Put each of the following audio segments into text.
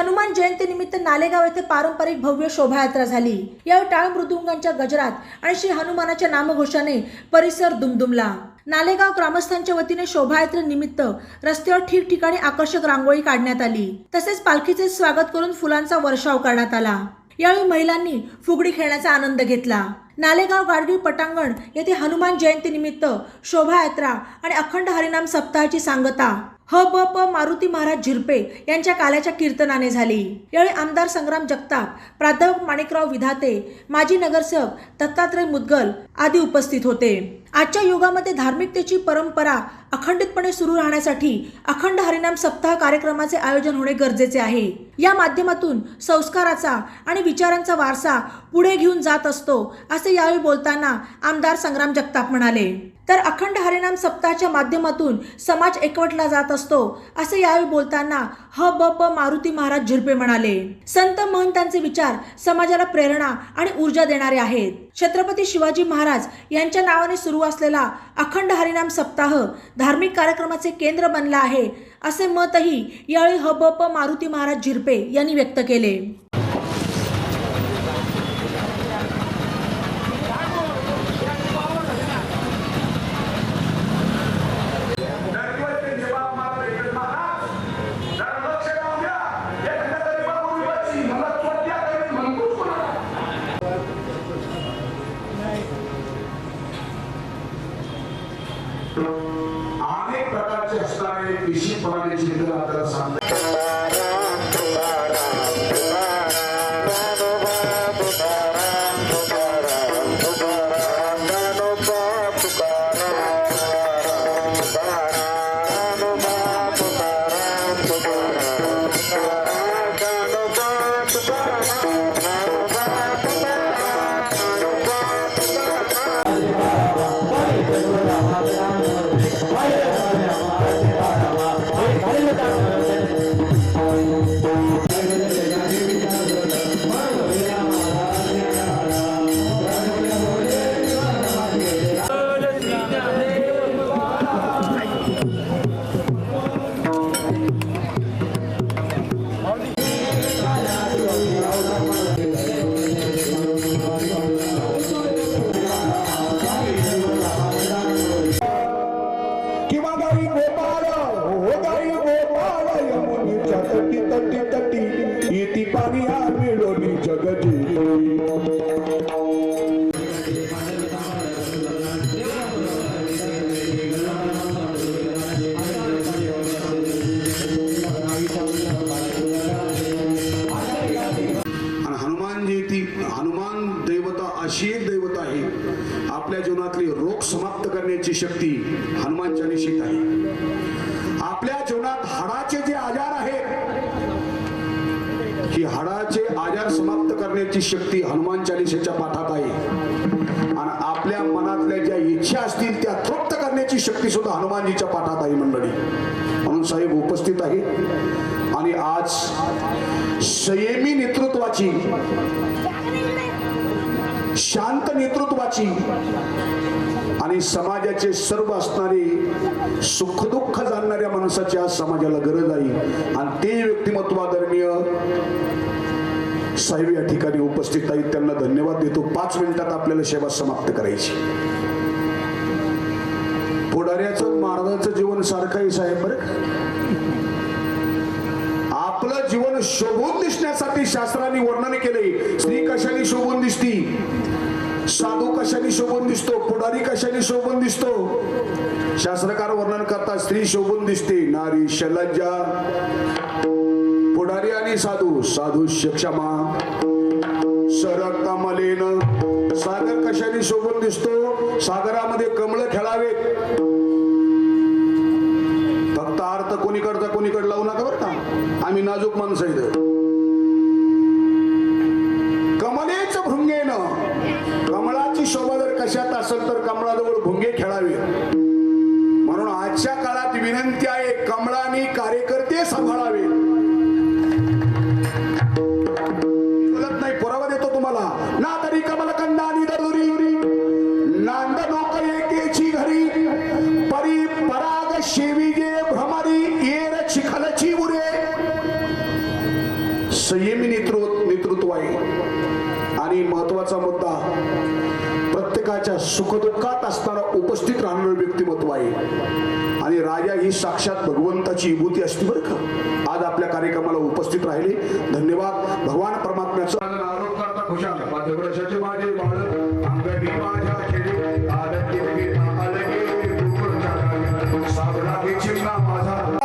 हनुमान जयंतीनिमित्त नालेगाव येथे पारंपरिक भव्य शोभायात्रा झाली. यावेळी टाळ मृदुंगांच्या गजरात आणि श्री हनुमानाच्या नामघोषाने परिसर दुमदुमला. नालेगाव ग्रामस्थांच्या वतीने शोभायात्रेनिमित्त रस्त्यावर ठिकठिकाणी आकर्षक रांगोळी काढण्यात आली. तसेच पालखीचे स्वागत करून फुलांचा वर्षाव करण्यात आला. यावेळी महिलांनी फुगडी खेळण्याचा आनंद घेतला. नालेगाव गाडगी पटांगण येथे हनुमान जयंतीनिमित्त शोभायात्रा आणि अखंड हरिनाम सप्ताहाची सांगता. ह ब प मारुती महाराज झिरपे यांच्या काल्याच्या कीर्तनाने झाली. यावेळी आमदार संग्राम जगताप प्राध्यापक माणिकराव विधाते माजी नगरसेवक दत्तात्रय मुदगल आदी उपस्थित होते. आजच्या युगामध्ये धार्मिकतेची परंपरा अखंडितपणे सुरू राहण्यासाठी अखंड हरिनाम सप्ताह कार्यक्रमाचे आयोजन होणे गरजेचे आहे. या माध्यमातून संस्काराचा आणि विचारांचा वारसा पुढे घेऊन जात असतो असे यावेळी बोलताना आमदार संग्राम जगताप म्हणाले. तर अखंड हरिनाम सप्ताहाच्या माध्यमातून समाज एकवटला जात असतो असे यावेळी बोलताना ह ब प मारुती महाराज झिरपे म्हणाले. संत महंतांचे विचार समाजाला प्रेरणा आणि ऊर्जा देणारे आहेत. छत्रपती शिवाजी महाराज यांच्या नावाने सुरू असलेला अखंड हरिनाम सप्ताह धार्मिक कार्यक्रमाचे केंद्र बनला आहे असे मतही यावेळी ह ब प मारुती महाराज झिरपे यांनी व्यक्त केले. हनुमान पाठात आहे. आणि आपल्या मनातल्या ज्या इच्छा असतील त्या तृप्त करण्याची शक्ती सुद्धा हनुमानजीच्या पाठात आहे मंडळी. म्हणून साहेब उपस्थित आहे आणि आज संयमी नेतृत्वाची शांत नेतृत्वाची आणि समाजाचे सर्व असणारे सुखदुःख जाणणाऱ्या माणसाची आज समाजाला गरज आहे. आणि ते व्यक्तिमत्वादरणीय साहेब या ठिकाणी उपस्थित आहेत. त्यांना धन्यवाद देतो. पाच मिनिटात आपल्याला सेवा समाप्त करायची. पुढाऱ्याचं महाराजांचं जीवन सारखं आहे साहेब बरं आपलं जीवन शोभून दिसण्यासाठी शास्त्रांनी वर्णन केले स्त्री कशाने शोभून दिसती? साधू कशाने शोभून दिसतो? पुढारी कशाने शोभून दिसतो? शास्त्रकार वर्णन करता स्त्री शोभून दिसते नारी शलज्जा. हरियाणी साधू साधू क्षमा सरकता सागर कशाने शोभून दिसतो? सागरामध्ये कमळ खेळावेत फक्त अर्थ कोणीकडचा कोणीकडे लावू नका बरं का. आम्ही नाजूक माणसं इथं कमलेच भृंगेनं. कमळाची शोभा जर कशात असेल तर कमळाजवळ भुंगे खेळावे. म्हणून आजच्या काळात विनंती आहे कमळाने कार्यकर्ते सांभाळावे. सुखदुःखात असताना उपस्थित राहणारं व्यक्तिमत्व आहे. आणि राजा ही साक्षात भगवंताची विभूती असते बरं का? आज आपल्या कार्यक्रमाला उपस्थित राहिले. धन्यवाद. भगवान परमात्म्याचं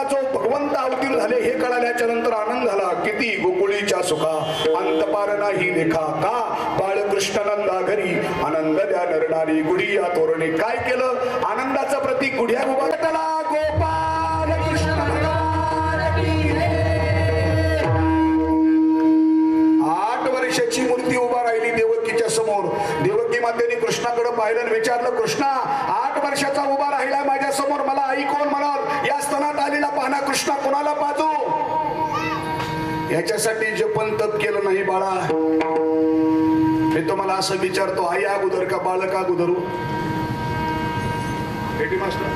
जो भगवंत अवतीर्ण झाले हे कळाल्याच्या नंतर आनंद झाला. किती गोकुळीच्या सुखा. अंतपार नाही रेखा का बाळकृष्णानंदा घरी आनंद द्या नरणारी गुढी या तोरणे काय केलं? आनंदाचं प्रतीक गुढ्या उभारला गोपाल कृष्ण आठ वर्षाची मूर्ती उभा राहिली देवकीच्या समोर. देवकी मातेने कृष्णाकडे पाहिलं आणि विचारलं कृष्णा आठ वर्षाचा उभा राहिला माझ्यासमोर. मला आई कोण म्हणाल या स्तनात आलेला पाहणा कृष्णा कोणाला पाहतो याच्यासाठी जपन तप केलं नाही बाळा. मी तुम्हाला असं विचारतो आई अगोदर का बालक अगोदर? मास्टर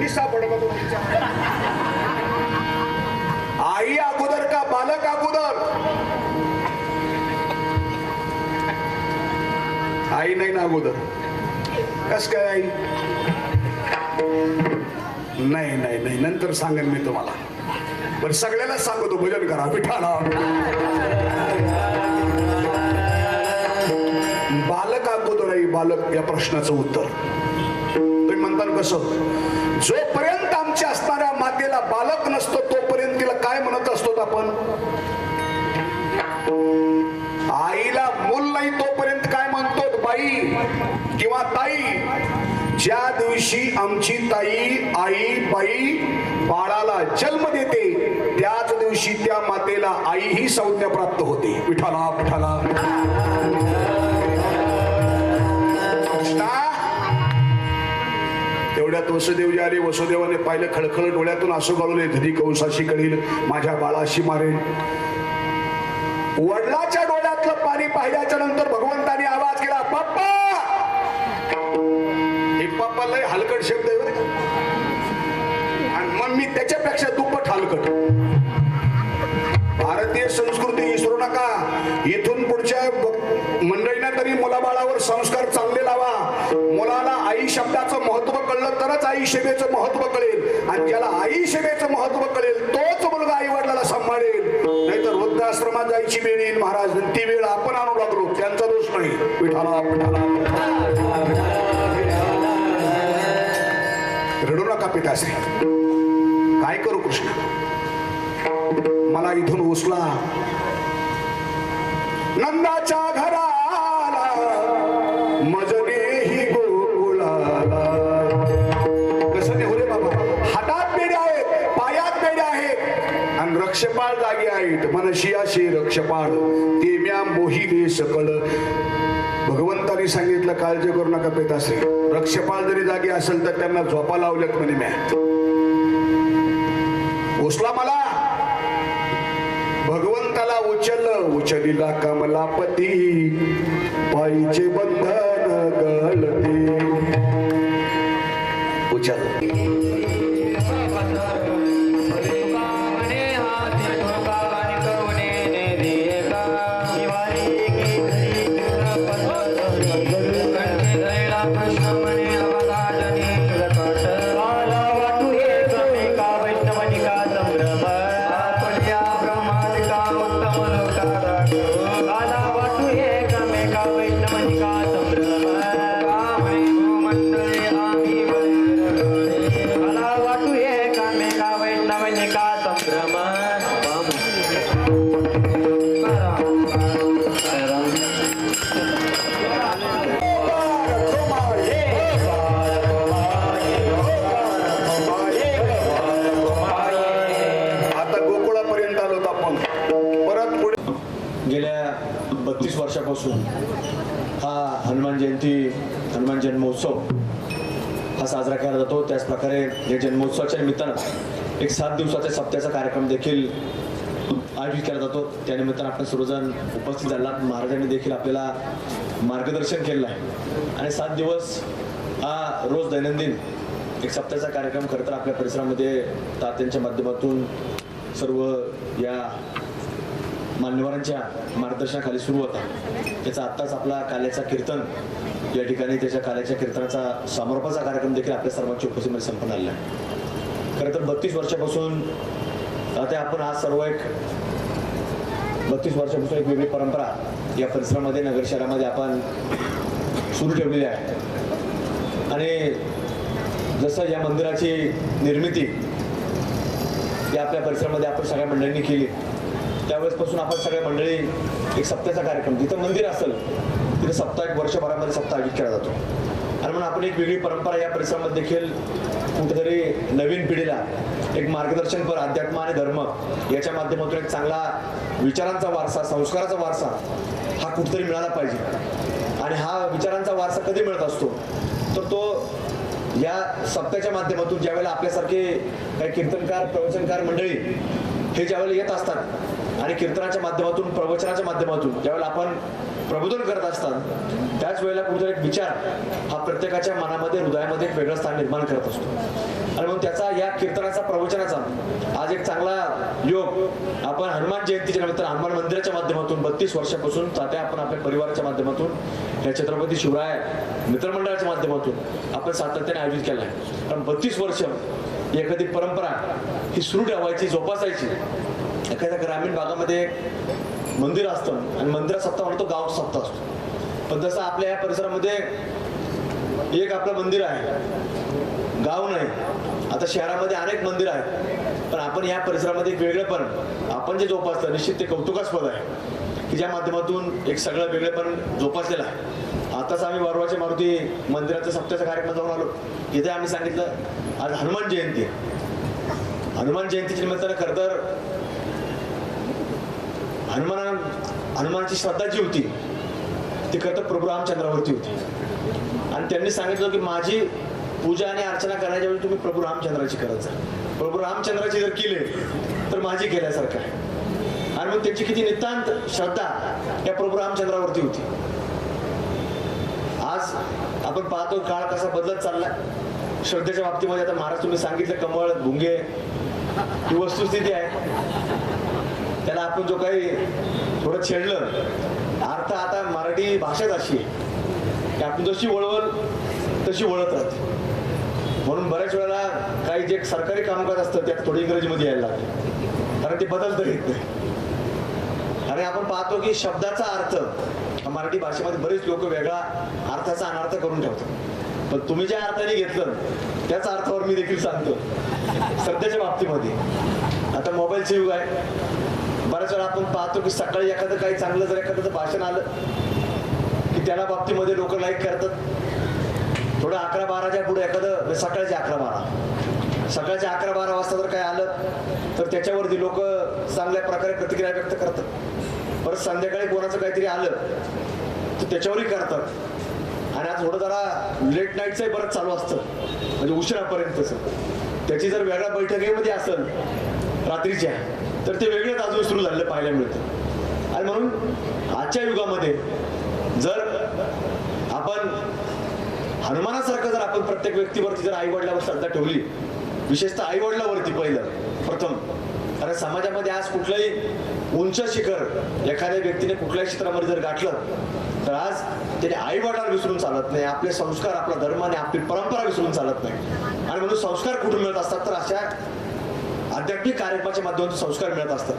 मी आई अगोदर का बालक अगोदर? आई नाही ना अगोदर. कस काय आई? नाही नाही नाही. नंतर सांगेन मी तुम्हाला. पण सगळ्याला सांगतो भजन करा विठाला अगोदर बालक या प्रश्नाचं उत्तर. तुम्ही म्हणताल कसं? जोपर्यंत आमच्या असणाऱ्या मातेला बालक नसतो तोपर्यंत तिला काय म्हणत असतो आपण? आईला मूल नाही तोपर्यंत काय म्हणतो? बाई किंवा ताई? ज्या दिवशी आमची ताई आई बाई बाळाला जन्म देते त्याच दिवशी त्या मातेला आई ही संज्ञा प्राप्त होते. विठाला विठाला वसुदेव वसुदेवजी आले वसुदेवाने पाहिलं खळखळ डोळ्यातून असू घालून धनी कंसाशी कळील माझ्या बाळाशी मारेल. वडिलाच्या डोळ्यातलं पाणी पाहिल्याच्या नंतर भगवंताने आवाज केला आई सेवेचं महत्त्व कळेल आणि ज्याला आई सेवेचं महत्त्व कळेल तोच मुलगा आई वडिलाला सांभाळेल. नाहीतर वृद्धाश्रमात जायची वेळ येईल महाराज ती वेळ आपण आणू लागलो. त्यांचा दोष नाही. विठाला विठाला रडू नका पिताश्री काय करू कृष्ण? मला इथून उचला. नंदाच्या घर आहेत मनशी अशी रक्षपाळ. ते म्या मोहिले सकळ. भगवंताने सांगितलं काळजी करू नका पेताश्री. रक्षपाळ जरी जागी असेल तर त्यांना झोपा लावल्यात म्हणे म्या. उचला मला. भगवंताला उचल उचलीला कमलापती. पायीचे बंधन गळते. उचल. वर्षापासून हा हनुमान जयंती हनुमान जन्मोत्सव हा साजरा केला जातो. त्याचप्रकारे या जन्मोत्सवाच्या निमित्तानं एक सात दिवसाचा सप्त्याचा कार्यक्रम देखील आयोजित केला जातो. त्यानिमित्तानं आपण सर्वजण उपस्थित झाला महाराजांनी देखील आपल्याला मार्गदर्शन केलेलं आहे. आणि सात दिवस हा रोज दैनंदिन एक सप्त्याचा कार्यक्रम खरं तर आपल्या परिसरामध्ये तात्यांच्या माध्यमातून सर्व या मान्यवरांच्या मार्गदर्शनाखाली सुरू होता. त्याचा आत्ताच आपला काल्याचा कीर्तन या ठिकाणी त्याच्या काल्याच्या कीर्तनाचा समारोपाचा कार्यक्रम देखील आपल्या सर्वांच्या उपस्थितीमध्ये संपन्न आलेला आहे. खरं तर बत्तीस वर्षापासून आता आपण आज सर्व एक बत्तीस वर्षापासून एक वेगळी परंपरा या परिसरामध्ये नगर शहरामध्ये आपण सुरू ठेवलेली आहे. आणि जसं या मंदिराची निर्मिती या आपल्या परिसरामध्ये आपण सगळ्या मंडळींनी केली त्यावेळेसपासून आपण सगळ्या मंडळी एक सप्ताहाचा कार्यक्रम जिथं मंदिर असेल तिथं सप्ताह एक वर्षभरामध्ये सप्ताह आयोजित केला जातो. आणि म्हणून आपण एक वेगळी परंपरा या परिसरामध्ये देखील कुठेतरी नवीन पिढीला एक मार्गदर्शनपर अध्यात्म आणि धर्म याच्या माध्यमातून एक चांगला विचारांचा वारसा संस्काराचा वारसा हा कुठेतरी मिळाला पाहिजे. आणि हा विचारांचा वारसा कधी मिळत असतो? तर तो या सप्त्याच्या माध्यमातून ज्यावेळेला आपल्यासारखे काही कीर्तनकार प्रवचनकार मंडळी हे ज्यावेळेला येत असतात आणि कीर्तनाच्या माध्यमातून प्रवचनाच्या माध्यमातून ज्यावेळेला आपण प्रबोधन करत असतात त्याच वेळेला कुठेतरी एक विचार हा प्रत्येकाच्या मनामध्ये हृदयामध्ये एक वेगळं स्थान निर्माण करत असतो. आणि म्हणून त्याचा या कीर्तनाचा प्रवचनाचा आज एक चांगला योग आपण हनुमान जयंतीच्या निमित्त हनुमान मंदिराच्या माध्यमातून बत्तीस वर्षापासून तात्या आपण आपल्या परिवाराच्या माध्यमातून. या छत्रपती शिवराय मित्रमंडळाच्या माध्यमातून आपण सातत्याने आयोजित केलं आहे कारण बत्तीस वर्ष एखादी परंपरा ही सुरू ठेवायची जोपासायची. एखाद्या ग्रामीण भागामध्ये मंदिर असतं आणि मंदिरात सप्ताह म्हणतो गाव सप्ताह असतो. पण जसं आपल्या या परिसरामध्ये एक आपलं मंदिर आहे गाव नाही आता शहरामध्ये अनेक मंदिर आहेत. पण आपण या परिसरामध्ये एक वेगळेपण आपण जे जोपासतं निश्चित ते कौतुकास्पद आहे की ज्या माध्यमातून एक सगळं वेगळेपण जोपासलेलं आहे. आताच आम्ही वरवाच्या मारुती मंदिराच्या सप्त्याचा कार्यक्रम जाऊन आलो. इथे आम्ही सांगितलं आज हनुमान जयंती. आहे. हनुमान जयंतीच्या निमित्तानं खर तर हनुमान हनुमानची श्रद्धा जी होती ती खरं तर प्रभू रामचंद्रावरती होती. आणि त्यांनी सांगितलं की माझी पूजा आणि अर्चना करण्याच्या वेळी तुम्ही प्रभू रामचंद्राची करत जा. प्रभू रामचंद्राची जर केले तर माझी केल्यासारखं आहे. आणि मग त्यांची किती नितांत श्रद्धा या प्रभू रामचंद्रावरती होती. आज आपण पाहतो काळ कसा बदलत चाललाय. श्रद्धेच्या बाबतीमध्ये आता महाराज तुम्ही सांगितलं कमळ भुंगे ही वस्तुस्थिती आहे. त्याला आपण जो काही थोडं छेडलं अर्थ आता मराठी भाषाच अशी आहे की आपण जशी वळवल तशी वळत राहते. म्हणून बऱ्याच वेळेला काही जे सरकारी कामकाज असतं त्यात थोडी इंग्रजीमध्ये यायला लागते. कारण ते बदलतं येत नाही. आणि आपण पाहतो की शब्दाचा अर्थ हा मराठी भाषेमध्ये बरेच लोक वेगळा अर्थाचा अनर्थ करून ठेवतात. पण तुम्ही ज्या अर्थाने घेतलं त्याच अर्थावर मी देखील सांगतो. सध्याच्या बाबतीमध्ये. आता मोबाईलचे युग आहे. बऱ्याच वेळा आपण पाहतो की सकाळी एखादं काही चांगलं जर एखाद्याचं भाषण आलं की त्याला बाबतीमध्ये लोक लाईक करतात. थोडं अकरा बाराच्या पुढे एखादं म्हणजे सकाळचे अकरा बारा. सकाळच्या अकरा बारा वाजता जर काय आलं तर त्याच्यावरती लोक चांगल्या प्रकारे प्रतिक्रिया व्यक्त करतात. परत संध्याकाळी कोणाचं काहीतरी आलं तर त्याच्यावरही करतात. आणि आज थोडं जरा लेट नाईटचंही बरंच चालू असतं. म्हणजे उशिरापर्यंतच. त्याची जर वेगळ्या बैठकीमध्ये असेल रात्रीच्या तर ते वेगळेच अजून सुरू झालेलं पाहायला मिळतं. आणि म्हणून आजच्या युगामध्ये जर आपण हनुमानासारखं जर आपण प्रत्येक व्यक्तीवरती जर आई वडिलावर श्रद्धा ठेवली विशेषतः आई वडिलावरती पहिलं प्रथम कारण समाजामध्ये आज कुठलंही उंच शिखर एखाद्या व्यक्तीने कुठल्याही क्षेत्रामध्ये जर गाठलं तर आज त्याने आई विसरून चालत नाही आपले संस्कार आपला धर्म आणि आपली परंपरा विसरून चालत नाही. आणि म्हणून संस्कार कुठून मिळत असतात? तर अशा आध्यात्मिक कार्यक्रमाच्या माध्यमातून संस्कार मिळत असतात.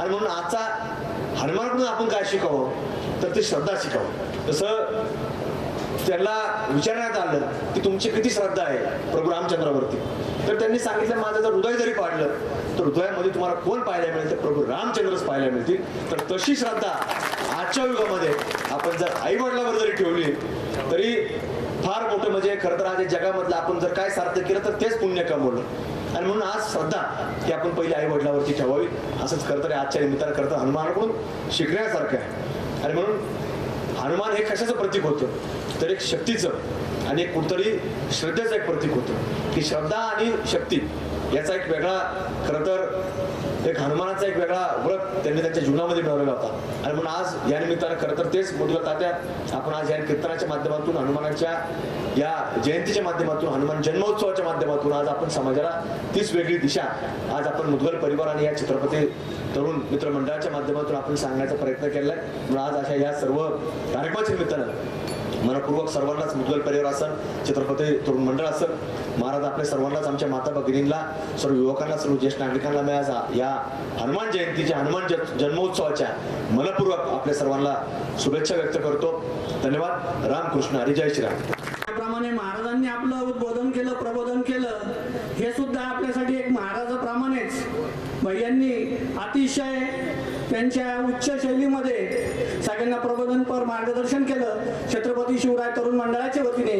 आणि म्हणून आजचा हनुमानाकडून आपण काय शिकावं? तर ते श्रद्धा शिकावं. जसं त्यांना विचारण्यात आलं की तुमची किती श्रद्धा आहे प्रभू रामचंद्रावरती? तर त्यांनी सांगितलं माझं जर हृदय जरी पाडलं तर हृदयामध्ये तुम्हाला कोण पाहायला मिळेल? तर प्रभू रामचंद्रच पाहायला मिळतील. तर तशी श्रद्धा आजच्या युगामध्ये आपण जर आईवडिलावर जरी ठेवली तरी फार मोठं म्हणजे खरं तर आज जगामधलं आपण जर काय सार्थ केलं तर तेच पुण्य कमवलं. आणि म्हणून आज श्रद्धा ही आपण पहिले आई वडिलावरती ठेवावी. असंच खरं तर आजच्या निमित्तानं खरं तर हनुमानाकडून शिकण्यासारखं आहे. आणि म्हणून हनुमान हे कशाचं प्रतीक होतं? तर एक शक्तीचं आणि एक कुठतरी श्रद्धेचं एक प्रतीक होतं. की श्रद्धा आणि शक्ती याचा एक वेगळा खरं तर एक हनुमानाचा एक वेगळा व्रत त्यांनी त्यांच्या जीवनामध्ये मिळवलेला होता. आणि म्हणून आज या निमित्तानं खरं तर तेच मोदीला तात्या आपण आज या कीर्तनाच्या माध्यमातून हनुमानाच्या या जयंतीच्या माध्यमातून हनुमान जन्मोत्सवाच्या माध्यमातून आज आपण समाजाला तीच वेगळी दिशा आज आपण मुदगल परिवार आणि या चित्रपती तरुण मित्रमंडळाच्या माध्यमातून आपण सांगण्याचा प्रयत्न केलाय. म्हणून आज अशा या सर्व कार्यक्रमाच्या निमित्तानं मनपूर्वक सर्वांनाच मुदगल परिवार असेल चित्रपती तरुण मंडळ असेल महाराज आपल्या सर्वांनाच आमच्या माता भगिनींना सर्व युवकांना सर्व ज्येष्ठ नागरिकांना मिळायचा या हनुमान जयंतीच्या हनुमान जन्मोत्सवाच्या मनपूर्वक आपल्या सर्वांना शुभेच्छा व्यक्त करतो. धन्यवाद. रामकृष्ण. हरी जय श्रीराम. त्याप्रमाणे महाराजांनी आपलं उद्बोधन केलं प्रबोधन केलं हे सुद्धा आपल्यासाठी भैयांनी अतिशय त्यांच्या उच्च शैलीमध्ये सगळ्यांना प्रबोधनपर मार्गदर्शन केलं. छत्रपती शिवराय तरुण मंडळाच्या वतीने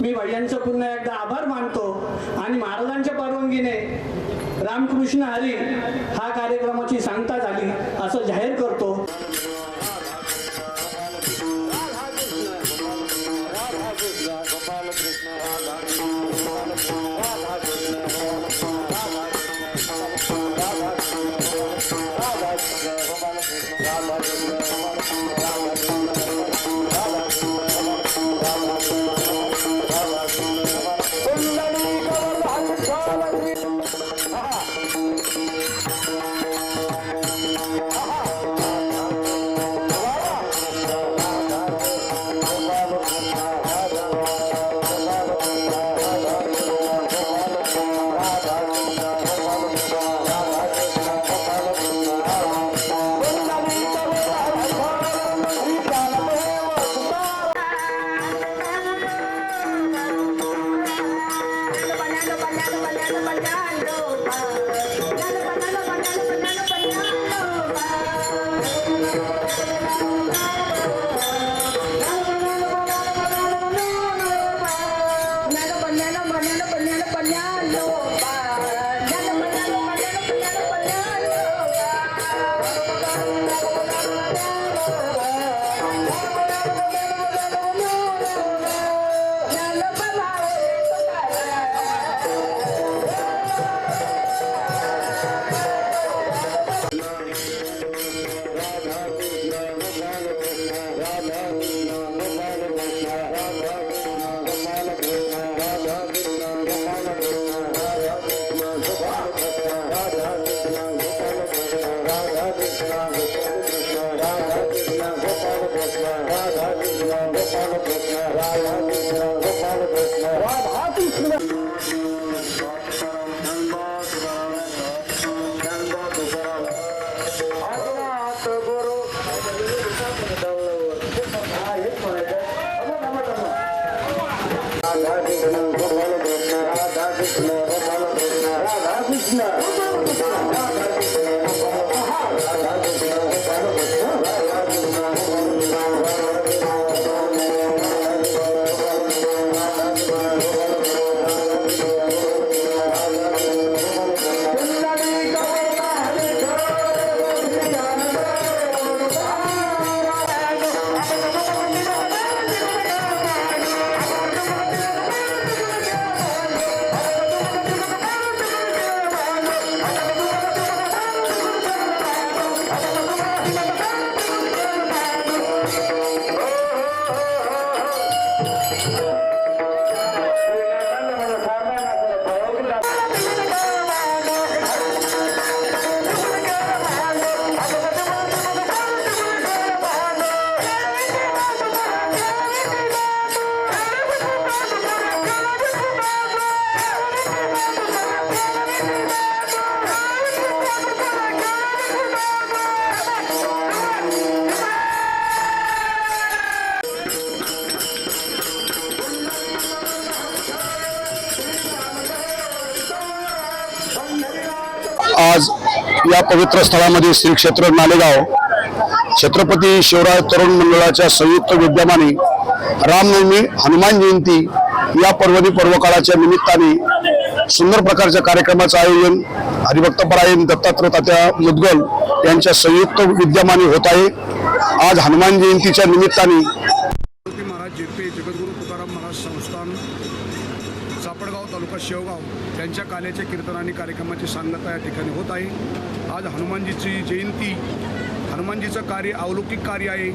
मी भैयांचं पुन्हा एकदा आभार मानतो आणि महाराजांच्या परवानगीने रामकृष्ण हरी हा कार्यक्रमाची सांगता झाली असं जाहीर करतो. आज या पवित्र स्थळामध्ये श्री क्षेत्र नालेगाव छत्रपती शिवराय तरुण मंडळाच्या संयुक्त विद्यमाने रामनवमी हनुमान जयंती या पर्वणी पर्वकाळाच्या निमित्ताने सुंदर प्रकारच्या कार्यक्रमाचं आयोजन हरिभक्तपरायण दत्तात्रय तात्या मुदगल यांच्या संयुक्त विद्यमाने होत आहे. आज हनुमान जयंतीच्या निमित्ताने त्यांच्या कीर्तन आणि कार्यक्रमाची सांगता या ठिकाणी होत आहे. आज हनुमानजीची जयंती. हनुमानजीचं कार्य अलौकिक कार्य आहे.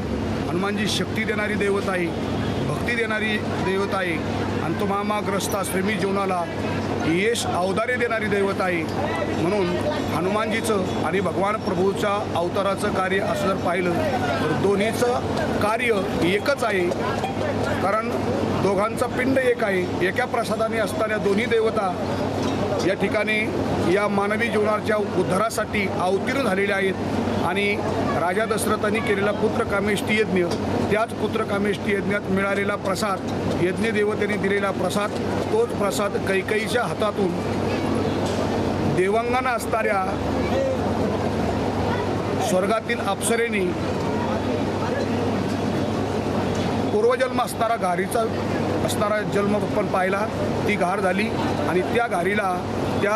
हनुमानजी शक्ती देणारी दैवत आहे. भक्ती देणारी दैवत आहे. आणि तो जीवनाला यश अवदारे देणारी दैवत आहे. म्हणून हनुमानजीचं आणि भगवान प्रभूच्या अवताराचं कार्य असं जर पाहिलं तर दोन्हीचं कार्य एकच आहे. कारण दोघांचा पिंड एक आहे. एका प्रसादाने असताना दोन्ही देवता या ठिकाणी या मानवी जीवनाच्या उद्धारासाठी अवतीर्ण झालेल्या आहेत आणि राजा दशरथांनी केलेला पुत्रकामेष्टी यज्ञ त्याच पुत्रकामेष्टी यज्ञात मिळालेला प्रसाद यज्ञ देवतेने दिलेला प्रसाद तोच प्रसाद कैकईच्या हातातून देवांगाना असणाऱ्या स्वर्गातील अप्सरेने पूर्वजन्म असणारा घारीचा असणारा जन्म पण पाहिला ती घार झाली आणि त्या घारीला त्या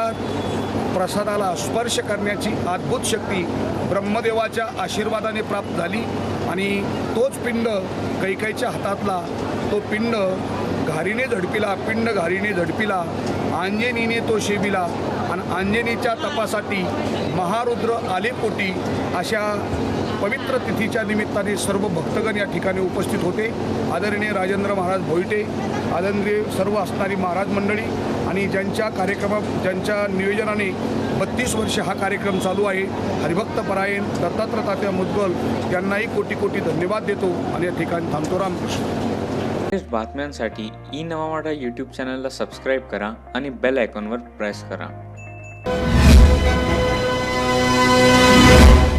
प्रसादाला स्पर्श करण्याची अद्भुत शक्ती ब्रह्मदेवाच्या आशीर्वादाने प्राप्त झाली आणि तोच पिंड कैकाईच्या हातातला तो पिंड घारीने झडपिला पिंड घारीने झडपिला आंजनीने तो शेबिला आणि आंजनीच्या तपासाठी महारुद्र आले पोटी अशा पवित्र तिथीच्या निमित्ताने सर्व भक्तगण या ठिकाणी उपस्थित होते. आदरणीय राजेंद्र महाराज भोईटे आदरणीय सर्व असणारी महाराज मंडळी आणि ज्यांच्या कार्यक्रमा ज्यांच्या नियोजनाने बत्तीस वर्ष हा कार्यक्रम चालू आहे हरिभक्त परायण दत्तात्र तात्या मुद्गल यांनाही कोटी कोटी धन्यवाद देतो आणि या ठिकाणी थांबतो रामकृष्ण. लेटेस्ट बातम्यांसाठी ई नवा यूट्यूब चॅनलला सबस्क्राईब करा आणि बेल आयकॉनवर प्रेस करा.